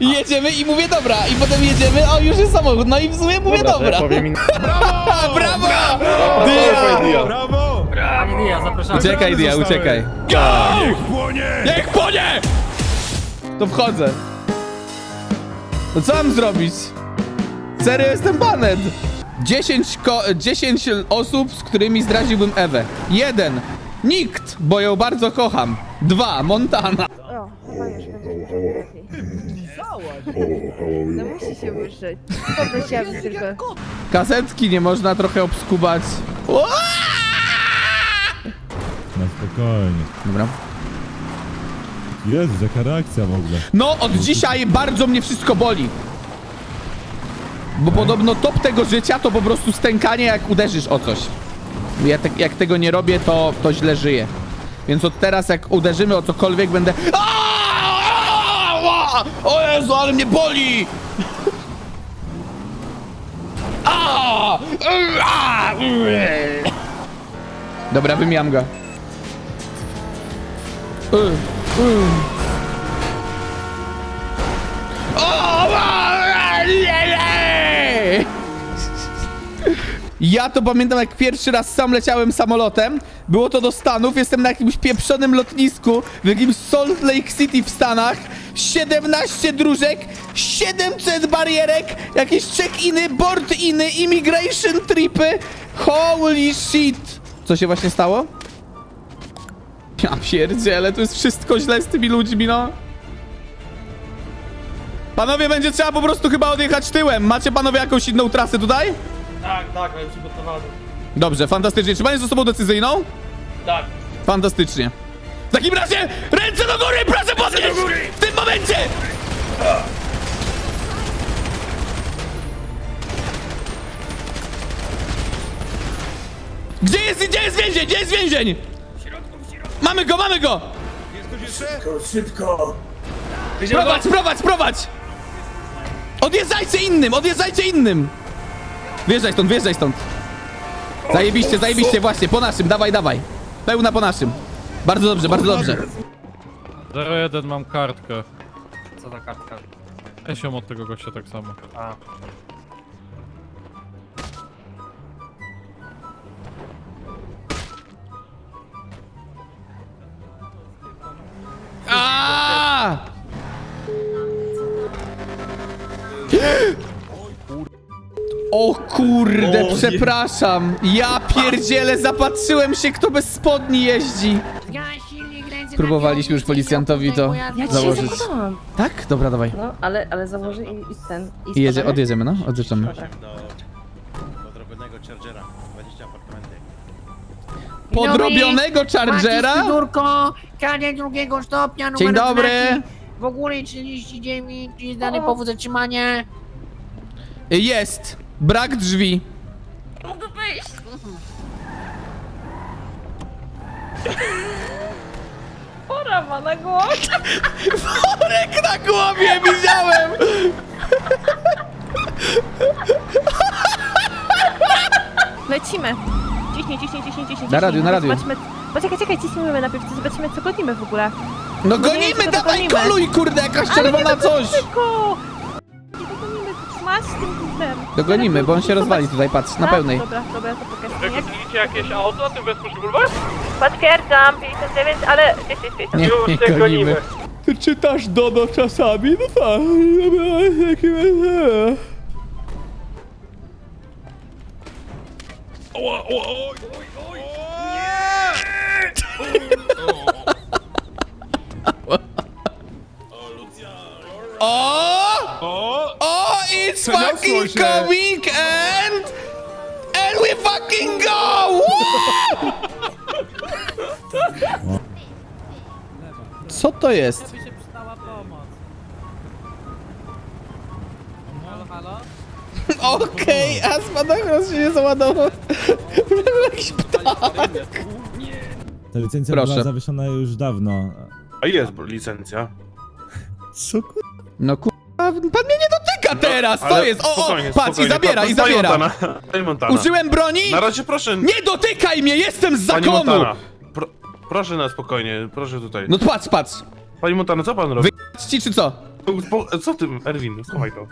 I jedziemy i mówię dobra, i potem jedziemy, o już jest samochód, no i w sumie mówię dobra. Powiem im... Ha, brawo! Brawo! Dia! Brawo! Dia, zapraszamy. Uciekaj, Dia, uciekaj. Niech płonie! Niech płonie! To wchodzę. No co mam zrobić? Serio jestem banet. 10, ko 10 osób, z którymi zdradziłbym Ewę. Jeden. Nikt, bo ją bardzo kocham. Dwa. Montana. O, chyba już będzie lepiej. No musi się. Poprosiłabym tylko. Kasetki nie można trochę obskubać. Ua! No spokojnie. Dobra. Jezu, jaka reakcja w ogóle. No, od dzisiaj bardzo mnie wszystko boli. Bo podobno top tego życia to po prostu stękanie, jak uderzysz o coś. Ja te, jak tego nie robię, to, to źle żyję. Więc od teraz, jak uderzymy o cokolwiek, będę. O Jezu, ale mnie boli! Aaaa! Aaaa! Dobra, wymiam go. O! Ja to pamiętam jak pierwszy raz sam leciałem samolotem. Było to do Stanów. Jestem na jakimś pieprzonym lotnisku w jakimś Salt Lake City w Stanach. 17 dróżek, 700 barierek, jakieś check-iny, board-iny, immigration tripy. Holy shit! Co się właśnie stało? Ja pierdzielę, to jest wszystko źle z tymi ludźmi, no. Panowie, będzie trzeba po prostu chyba odjechać tyłem. Macie panowie jakąś inną trasę tutaj? Tak, tak, ale przygotowany. Dobrze, fantastycznie. Czy pan jest osobą decyzyjną? Tak. Fantastycznie. W takim razie ręce do góry, proszę podnieść! W tym momencie! Gdzie jest, gdzie jest więzień? Gdzie jest więzień? Mamy go, mamy go! Prowadź, prowadź, prowadź! Odjeżdżajcie innym, odjeżdżajcie innym! Wjeżdżaj stąd, wjeżdżaj stąd. Zajebiście, zajebiście, właśnie, po naszym, dawaj, dawaj. Pełna po naszym. Bardzo dobrze, bardzo dobrze. 01 mam kartkę. Co za kartka? Ja się od tego gościa tak samo. A. Aaaa! O kurde, przepraszam. Ja pierdzielę, zapatrzyłem się, kto bez spodni jeździ. Próbowaliśmy już policjantowi to Ja dzisiaj założyć. zakładałam. Tak? Dobra, dawaj. No, ale, ale założę i, i ten. I jedzie, spadamy? odjedziemy, no? Odjeżdżamy. Podrobionego Chargera, 20 apartamenty. Podrobionego Chargera? Durko, karę drugiego stopnia, numer Dzień dobry. W ogóle 39, jest dany powód zatrzymania. Jest. Brak drzwi. Mogę wyjść. Ma na głowie. Worek na głowie widziałem! Lecimy. Ciśnij, ciśnij, ciśnij, ciśnij. Na radiu, na radiu. Zobaczmy. Poczekaj, czekaj, ciśnijmy najpierw, zobaczymy co gonimy w ogóle. No nie gonimy, wiem, czy to dawaj, dogonimy. koluj, kurde, jakaś Ale czerwona nie coś! Tylko! Masz z tym gównem. Dogonimy, bo on się rozwali tutaj, patrz, na pełnej. Dobra, dobra, to pokażę. Jak... Widzicie jakieś auto na tym bezpośrednim bulwarze? Potwierdzam, 59, ale... Nie, Już nie się gonimy. Ty czytasz Dodo czasami? No tak. O! Przeniosło fucking coming and... And we fucking go! Woo! Co to jest? Okej, a spadochron się nie załadował. Jakiś ptak. Ta licencja Proszę. była zawieszona już dawno. A jest licencja. Co kur... No kurwa, pan mnie nie dotyka teraz, co Ale jest? O, o, spokojnie, patrz, i spokojnie. zabiera, Pa- i pani zabiera. Montana, Pani Montana. Użyłem broni? Na razie proszę... Nie dotykaj mnie, jestem z Pani zakonu! Montana. Pro, proszę na spokojnie, proszę tutaj. No patrz, patrz. Pani Montana, co pan robi? Ci czy co? Co ty, Erwin, schowaj to.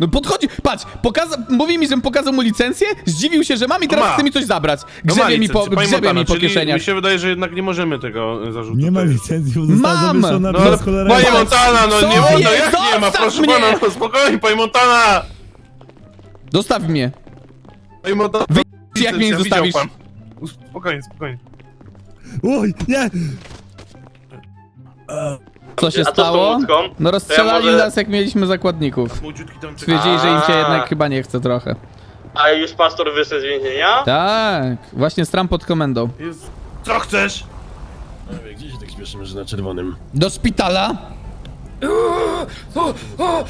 No podchodzi, patrz, pokaza... mówi mi, żebym pokazał mu licencję, zdziwił się, że mam i teraz ma. chce mi coś zabrać. No ma Grzebie mi po, licencję, grzebie mi po czyli kieszeniach. Mi się wydaje, że jednak nie możemy tego e, zarzutu. Nie ma licencji, bo została Mam! zawieszona No ale, przez cholerę. panie Montana, no Co nie wolno, jest? jak nie ma, Zostaw proszę mnie! pana, no spokojnie, panie Montana! Dostaw mnie. Panie Montana, Wy- jak mnie nie zostawisz? pan. Spokojnie, spokojnie. Oj, nie! Co się A co z tą stało? łódką? No rozstrzelali może- nas jak mieliśmy zakładników. Młodziutki tam Stwierdzili, że im się A. jednak chyba nie chce trochę. A już pastor wyszedł z więzienia? Tak, właśnie stram pod komendą. Jest... Co chcesz? Gdzie się tak śpieszymy, że na czerwonym? Do szpitala.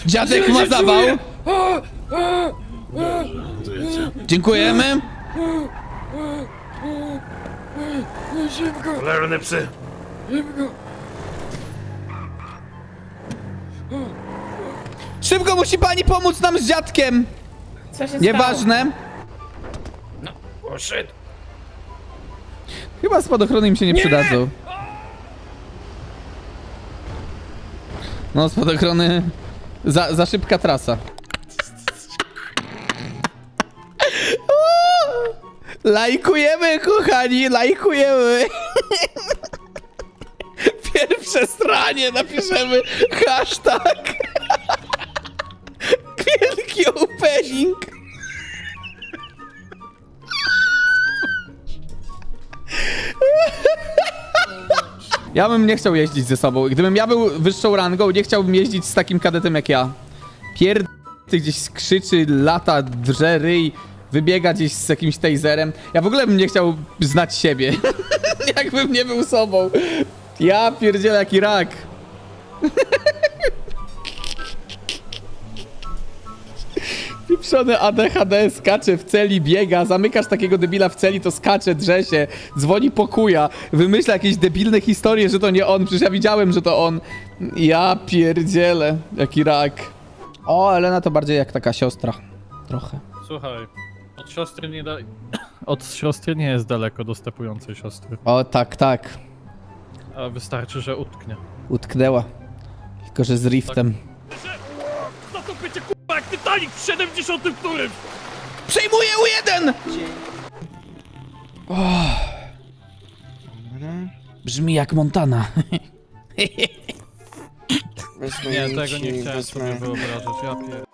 Dziadek ma zawał. Tu jedzie. Dziękujemy. Cholerne psy. Szybko musi pani pomóc nam z dziadkiem. Co się Nieważne. O shit. Chyba spadochrony im się nie, przydadzą. No, spadochrony... Za, za szybka trasa. Lajkujemy, kochani, lajkujemy. Pierwsze stranie napiszemy hashtag. Wielki opening. Ja bym nie chciał jeździć ze sobą. Gdybym ja był wyższą rangą, nie chciałbym jeździć z takim kadetem jak ja. Pierd... Ty gdzieś krzyczy, lata, drze ryj, wybiega gdzieś z jakimś taserem. Ja w ogóle bym nie chciał znać siebie. Jakbym nie był sobą. Ja pierdzielę jaki rak. Pieprzony ADHD skacze w celi, biega, zamykasz takiego debila w celi, to skacze, drze się, dzwoni po kuja, wymyśla jakieś debilne historie, że to nie on, przecież ja widziałem, że to on. Ja pierdzielę, jaki rak. O, Elena to bardziej jak taka siostra. Trochę. Słuchaj, od siostry nie da... Od siostry nie jest daleko do stepującej siostry. O, tak, tak. A wystarczy, że utknie. Utknęła. Tylko, że z riftem. Za to bycie k***a jak Titanic w 70 którym! Przejmuję U1! Brzmi jak Montana. Nie, tego nie chciałem sobie wyobrażać, ja pier...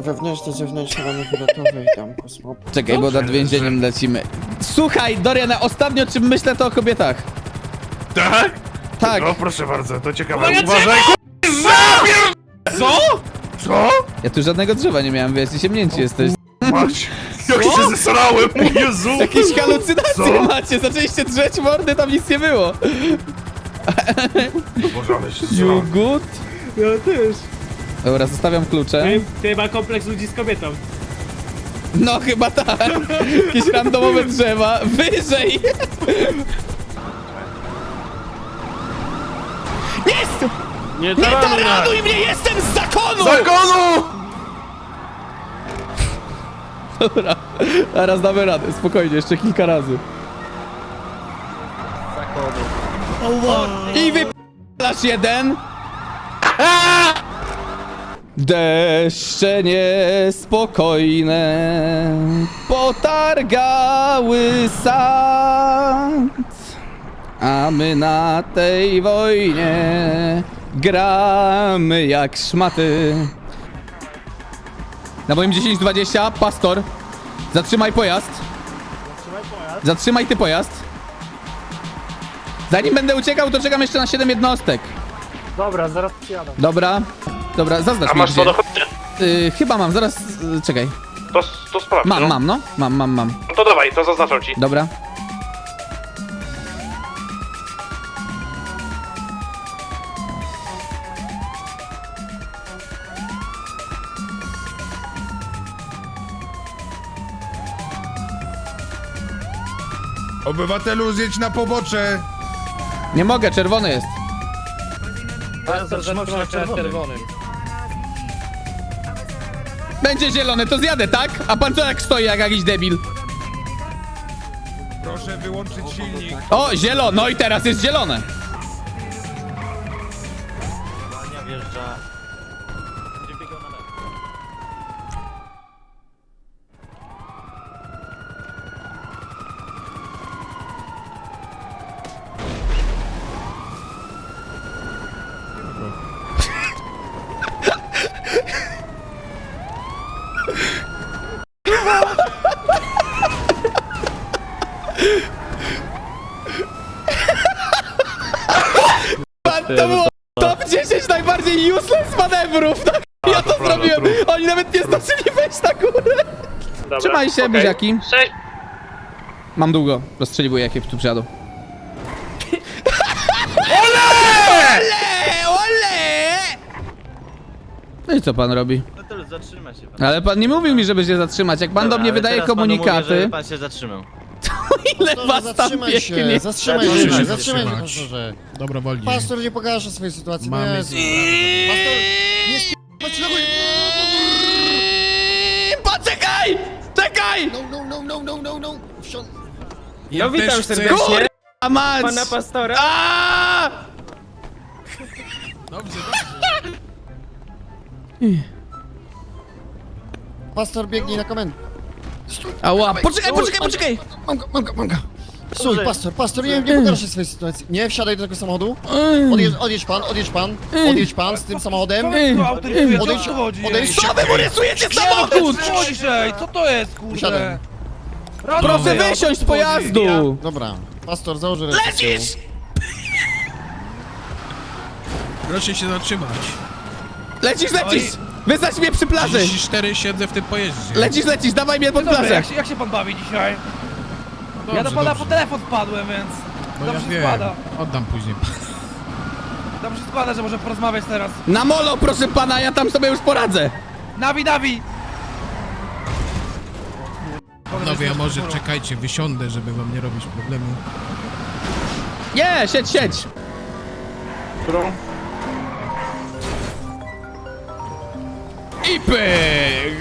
Wewnętrzne, zewnętrzne ramy wylotowe i tam kosmop. Czekaj, bo nad więzieniem lecimy. Słuchaj, Dorian, ostatnio czym myślę to o kobietach. Tak? Tak. No proszę bardzo, to ciekawe. Uważaj, k***a! Co? Co? Ja tu żadnego drzewa nie miałem, wiesz, ciemnięci jesteś. Mać, jak się zesrałem, o Jezu! Jakieś halucynacje Co? macie, zaczęliście drzeć mordy, tam nic nie było. Boże, ale się You zesrałem. good? Ja też. Dobra, zostawiam klucze. Ty chyba kompleks ludzi z kobietą. No chyba tak. Jakieś randomowe drzewa. Wyżej. Jest! Nie Nie taranuj nas! taranuj mnie, jestem z zakonu! Zakonu! Dobra, teraz damy radę, spokojnie, jeszcze kilka razy. I wypalasz jeden. Deszcze niespokojne potargały sad, a my na tej wojnie gramy jak szmaty. Na moim 10-20, pastor, zatrzymaj pojazd. Zatrzymaj ty pojazd. Zanim będę uciekał, to czekam jeszcze na 7 jednostek. Dobra, zaraz przyjadę. Dobra, dobra, zaznacz A masz gdzie. samochód? Y, chyba mam, zaraz, y, czekaj. To, to sprawdź, Mam, no. mam, no. Mam, mam, mam. No to dawaj, to zaznaczam ci. Dobra. Obywatelu, zjedź na pobocze! Nie mogę, czerwony jest. Zatrzymał się na czerwonym. Będzie zielony, to zjadę, tak? A pan co jak stoi, jak jakiś debil? Proszę wyłączyć silnik. O, zielono, no i teraz jest zielone to było top 10 najbardziej useless manewrów, tak? Ja to zrobiłem. Oni nawet nie zdążyli wejść na górę. Trzymaj się, buziaki. Cześć! Mam długo. Rozstrzeliwuję, jakie tu przyjadą. Ole! Ole! No i co pan robi? Zatrzyma się Ale pan nie mówił mi, żeby się zatrzymać. Jak pan do mnie wydaje komunikaty, pan się zatrzymał. Ile was tam zatrzymaj się, biegnie? zatrzymaj Proszę się, się zatrzymaj się, zatrzymać. pastorze. Dobrowolnie. Pastor nie pogarsza swojej sytuacji, no Mamy Jezu. Pastor, nie sp***ać nogą! Poczekaj! Czekaj! No, no, no, no, no, no, no. Wsią- Ja witam Kurwa mać! Pana pastora? Aaaa! Pastor biegnie na komendę. Ała, poczekaj, poczekaj, poczekaj! Mam go, mam go, mam go. Słuchaj, pastor, pastor, nie, nie pogarszaj swojej sytuacji. Nie, wsiadaj do tego samochodu. Odjedź, odjedź pan, odjedź pan, odjedź pan z tym samochodem. Odejdź, odejdź. Co wy mu rysujecie samochód? Ciszej, co to jest, kurde? Proszę wysiąść z pojazdu! Dobra, pastor, założy ręce z tyłu. Lecisz! Proszę się zatrzymać. Lecisz, lecisz! Wysać mnie przy plaży! 34 siedzę w tym pojeździe. Lecisz, lecisz, dawaj mnie pod Dobra, plażę! jak się, jak się pan bawi dzisiaj? Dobrze, ja do pana dobrze. po telefon wpadłem, więc Bo ja dobrze wiem. składa. Oddam później. Dobrze składa, że może porozmawiać teraz. Na molo, proszę pana, ja tam sobie już poradzę! Nawi, Nawi! Panowie, a może czekajcie, wysiądę, żeby wam nie robić problemu. Nie, siedź, siedź! I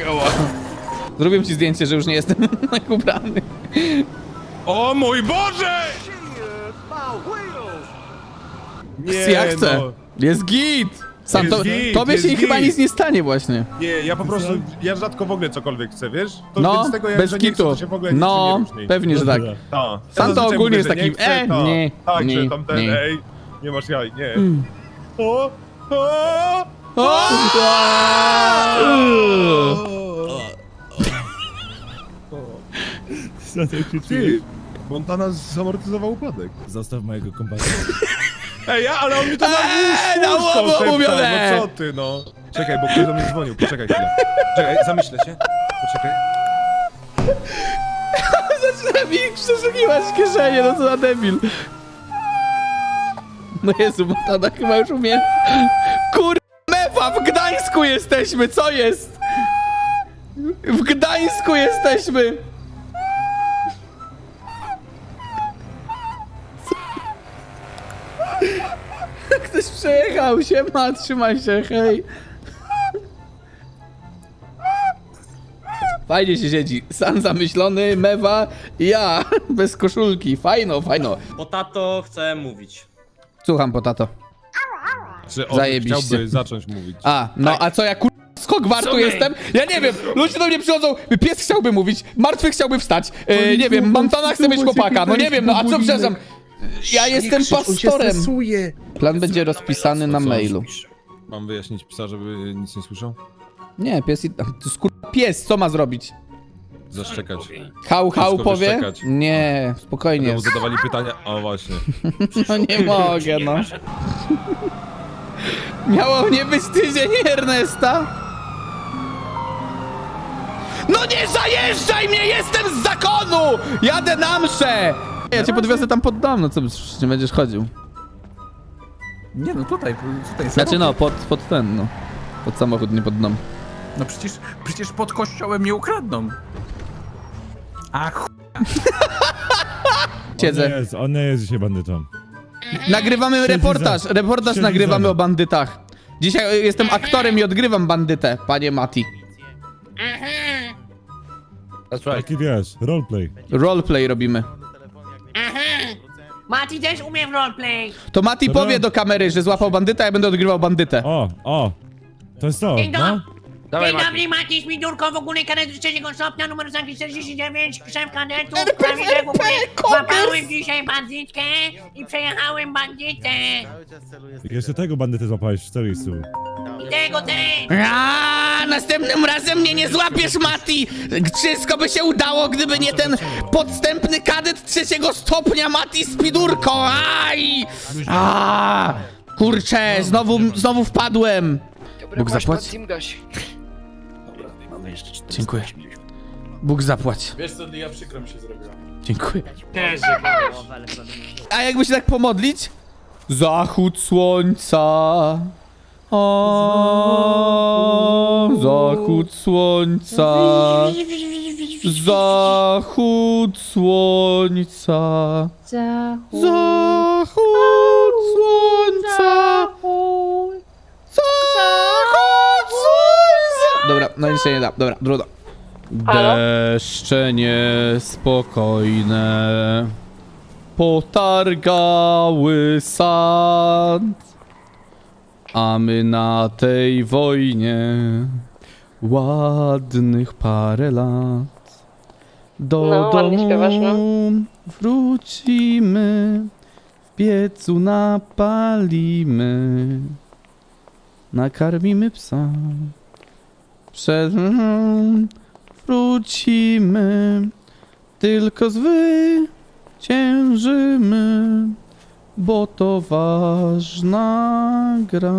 Ała. Zrobiłem ci zdjęcie, że już nie jestem tak ubrany. O mój Boże! ja chcę. Jest git! Sam Jest to, git, tobie jest się chyba nic nie stanie właśnie. Nie, ja po prostu, ja rzadko w ogóle cokolwiek chcę, wiesz? To No, więc tego, jak, bez że nie chcę, kitu. to się w ogóle nic No, nie różni. pewnie, że tak. Ta. Sam to zazwyczaj ogólnie mówię, jest że takim, nie chcę, e, ta. nie, Tak, nie, że tamten, nie. ej, nie masz jaj, nie. Mm. O, O! Ty, Montana zamortyzował upadek. Zostaw mojego kompasa. Ej, ja, ale on mi to na Eee, na łowo szeptał, mówione. No co ty, no. Czekaj, bo ktoś do mnie dzwonił, poczekaj chwilę. Czekaj, zamyślę się. Poczekaj. Zaczyna mi przeszukiwać kieszenie, no co za debil. No Jezu, Montana chyba już umie. Kur... Gdańsku jesteśmy, co jest? W Gdańsku jesteśmy! Ktoś przejechał się, ma, trzymaj się, hej. Fajnie się siedzi. Sam zamyślony, mewa i ja. Bez koszulki. Fajno, fajno. Bo tato chce mówić. Słucham, potato. Czy on Zajebiście. chciałby zacząć mówić? A, no a co ja kur... z Hogwartu jestem? Ja nie wiem, ludzie do mnie przychodzą, pies chciałby mówić, martwy chciałby wstać, e, nie wiem, Montana chce mieć chłopaka, no nie wiem, no a co, przepraszam, ja jestem pastorem. Plan będzie rozpisany na mailu. Mam wyjaśnić psa, żeby nic nie słyszał? Nie, pies i... Pies, co ma zrobić? Zaszczekać. Hał, hał Wszystko powie? wyszczekać. Nie, spokojnie. Mu zadawali pytania, o właśnie. No nie mogę, no. Miało nie być tydzień Ernesta? No nie zajeżdżaj mnie, jestem z zakonu! Jadę na mszę! Ja cię podwiozę tam pod dom, no co, przecież nie będziesz chodził. Nie no, tutaj, tutaj Znaczy no, pod, pod ten, no. Pod samochód, nie pod dom. No przecież, przecież pod kościołem nie ukradną. Ach, On Siedzę. nie jest, on nie jest dzisiaj bandytą. Nagrywamy reportaż, reportaż nagrywamy o bandytach. Dzisiaj e, jestem aktorem i odgrywam bandytę, panie Mati. Taki wiesz, roleplay. Roleplay robimy. Mati też umie w roleplay. To Mati Dobra. powie do kamery, że złapał bandytę, a ja będę odgrywał bandytę. O, o. To jest to, Dzień no. Dawaj, Dzień Mati. dobry, Mati Śmidurko, w ogóle kadet trzeciego stopnia, numer znaki 49, szef kadetów, RP, prawie że w ogóle dzisiaj bandytkę i przejechałem bandytę. Jeszcze tego bandyty złapałeś w Cerysu. I tego też. A, następnym razem mnie nie złapiesz, Mati! Wszystko by się udało, gdyby nie ten podstępny kadet trzeciego stopnia, Mati Spidurko! Aj! A, kurczę, znowu, znowu wpadłem. Bóg zapłać. Dziękuję. Bóg zapłać. Wiesz co, ja przykro mi się zrobiło. Dziękuję. Też, A jakby się tak pomodlić? Zachód słońca. O, zachód słońca. Zachód słońca. Zachód. Zachód słońca. Dobra, no nic się nie da. Dobra, trudno. Deszcze niespokojne potargały sad, a my na tej wojnie ładnych parę lat. Do No, ładnie domu śpiewasz, no. wrócimy, w piecu napalimy, nakarmimy psa. Przed wrócimy, tylko zwyciężymy, bo to ważna gra.